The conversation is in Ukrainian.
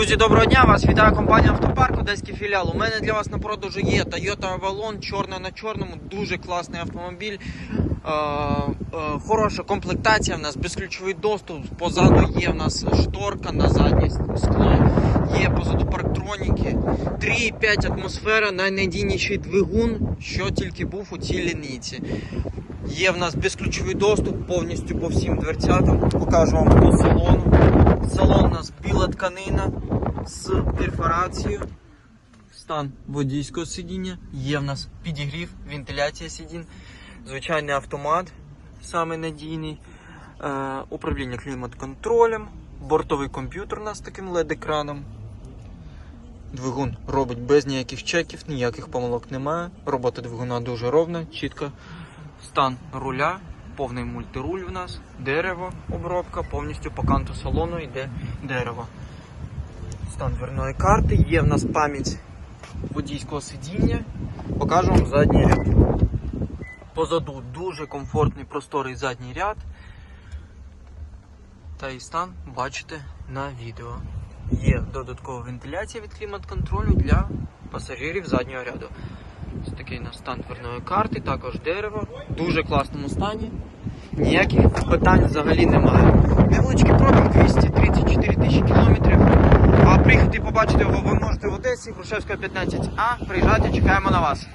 Друзі, доброго дня! Вас вітає компанія Автопарк, Одеський філіал. У мене для вас на продажу є Toyota Avalon, чорна на чорному, дуже класний автомобіль. Е, е, хороша комплектація в нас, безключовий доступ. Позаду є в нас шторка на заднє скло, є позаду парктроніки. 3,5 атмосфера, найнадійніший двигун, що тільки був у цій лінійці. Є в нас безключовий доступ повністю по всім дверцятам. Покажу вам по салону. Салон у нас біла тканина з перфорацією. Стан водійського сидіння. Є в нас підігрів, вентиляція сидінь, звичайний автомат, самий надійний, е, управління клімат-контролем, бортовий комп'ютер у нас з таким LED-екраном. Двигун робить без ніяких чеків, ніяких помилок немає. Робота двигуна дуже ровна, чітка. Стан руля, повний мультируль в нас, дерево, обробка, повністю по канту салону йде дерево. Стан дверної карти, є в нас пам'ять водійського сидіння. Покажу вам задній ряд. Позаду дуже комфортний просторий задній ряд. Та і стан бачите на відео. Є додаткова вентиляція від клімат-контролю для пасажирів заднього ряду. Ось такий у нас стан дверної карти, також дерево. В дуже класному стані. Ніяких питань взагалі немає. І побачити його ви можете в Одесі, Грушевська 15А. Приїжджайте, чекаємо на вас.